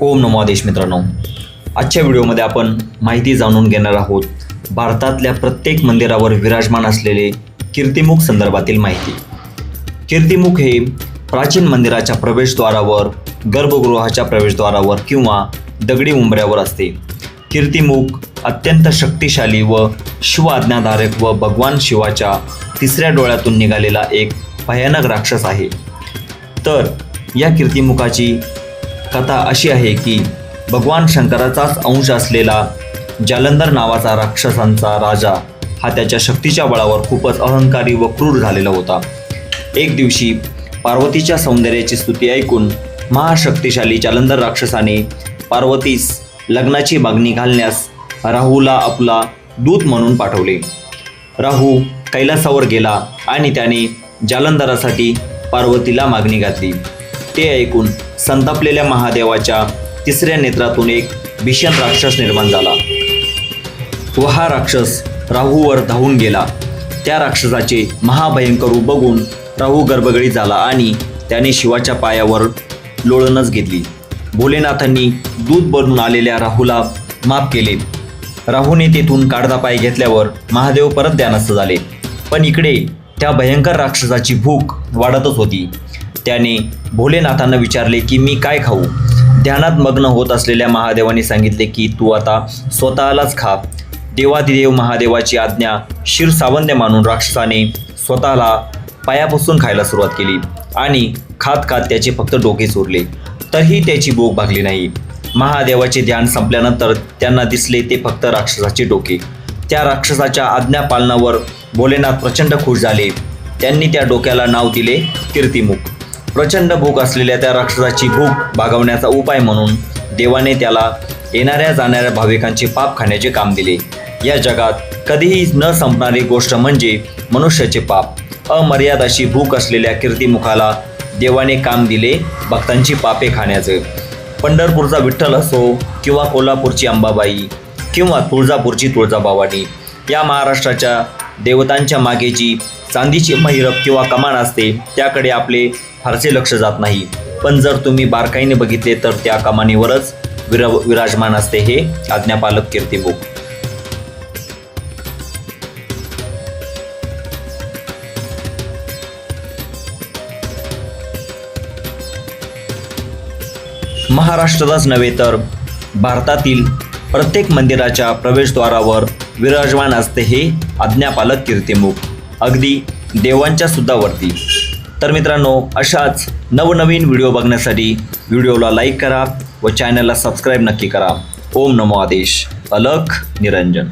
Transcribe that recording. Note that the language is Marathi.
ओम नमो आदेश मित्रांनो. आजच्या व्हिडिओमध्ये आपण माहिती जाणून घेणार आहोत भारतातल्या प्रत्येक मंदिरावर विराजमान असलेले कीर्तिमुख संदर्भातील माहिती. कीर्तिमुख हे प्राचीन मंदिराच्या प्रवेशद्वारावर गर्भगृहाच्या प्रवेशद्वारावर किंवा दगडी उंबऱ्यावर असते. कीर्तिमुख अत्यंत शक्तिशाली व शिव आज्ञाधारक व भगवान शिवाच्या तिसऱ्या डोळ्यातून निघालेला एक भयानक राक्षस आहे. तर या कीर्तिमुखाची कथा अशी आहे की भगवान शंकराचाच अंश असलेला जालंधर नावाचा राक्षसांचा राजा हा त्याच्या शक्तीच्या बळावर खूपच अहंकारी व क्रूर झालेला होता. एक दिवशी पार्वतीच्या सौंदर्याची स्तुती ऐकून महाशक्तिशाली जालंधर राक्षसाने पार्वतीस लग्नाची मागणी घालण्यास राहूला आपला दूत म्हणून पाठवले. राहू कैलासावर गेला आणि त्याने जालंधरासाठी पार्वतीला मागणी घातली. ते ऐकून संतापलेल्या महादेवाच्या तिसऱ्या नेत्रातून एक भीषण राक्षस निर्माण झाला. व हा राक्षस राहूवर धावून गेला. त्या राक्षसाचे महाभयंकर रूप बघून राहू गर्भगळी झाला आणि त्याने शिवाच्या पायावर लोळणच घेतली. भोलेनाथांनी दूध बनून आलेल्या राहूला माफ केले. राहूने तेथून काढता पाय घेतल्यावर महादेव परत ध्यानस्थ झाले. पण इकडे त्या भयंकर राक्षसाची भूक वाढतच होती. त्याने भोलेनाथांना विचारले की मी काय खाऊ? ध्यानात मग्न होत असलेल्या महादेवाने सांगितले की तू आता स्वतःलाच खा. देवादिदेव महादेवाची आज्ञा शिरसावंद्य मानून राक्षसाने स्वतःला पायापासून खायला सुरुवात केली आणि खात खात त्याचे फक्त डोके चोरले. तरीही त्याची भूक भागली नाही. महादेवाचे ध्यान संपल्यानंतर त्यांना दिसले ते फक्त राक्षसाचे डोके. त्या राक्षसाच्या आज्ञा पालनावर भोलेनाथ प्रचंड खुश झाले. त्यांनी त्या डोक्याला नाव दिले कीर्तिमुख. प्रचंड भूक असलेल्या त्या राक्षसाची भूक भागवण्याचा उपाय म्हणून देवाने त्याला येणाऱ्या जाणाऱ्या भाविकांचे पाप खाण्याचे काम दिले. या जगात कधीही न संपणारी गोष्ट म्हणजे मनुष्याचे पाप. अमर्याद अशी भूक असलेल्या कीर्तिमुखाला देवाने काम दिले भक्तांची पापे खाण्याचं. पंढरपूरचा विठ्ठल असो किंवा कोल्हापूरची अंबाबाई किंवा तुळजापूरची तुळजाभवानी या महाराष्ट्राच्या देवतांच्या मागे जी चांदीची महिरप किंवा कमान असते त्याकडे आपले फारसे लक्ष जात नाही. पण जर तुम्ही बारकाईने बघितले तर त्या कमानीवरच विर विराजमान असते हे आज्ञापालक कीर्तिमुख महाराष्ट्रातच नव्हे तर भारतातील प्रत्येक मंदिराच्या प्रवेशद्वारावर विराजमान असते हे आज्ञापालक कीर्तिमुख. अगदी देवांच्या सुद्धा वरती. तर मित्रांनो अशाच नवनवीन व्हिडिओ बघण्यासाठी व्हिडिओला लाईक करा व चॅनलला सबस्क्राईब नक्की करा. ओम नमो आदेश. अलख निरंजन.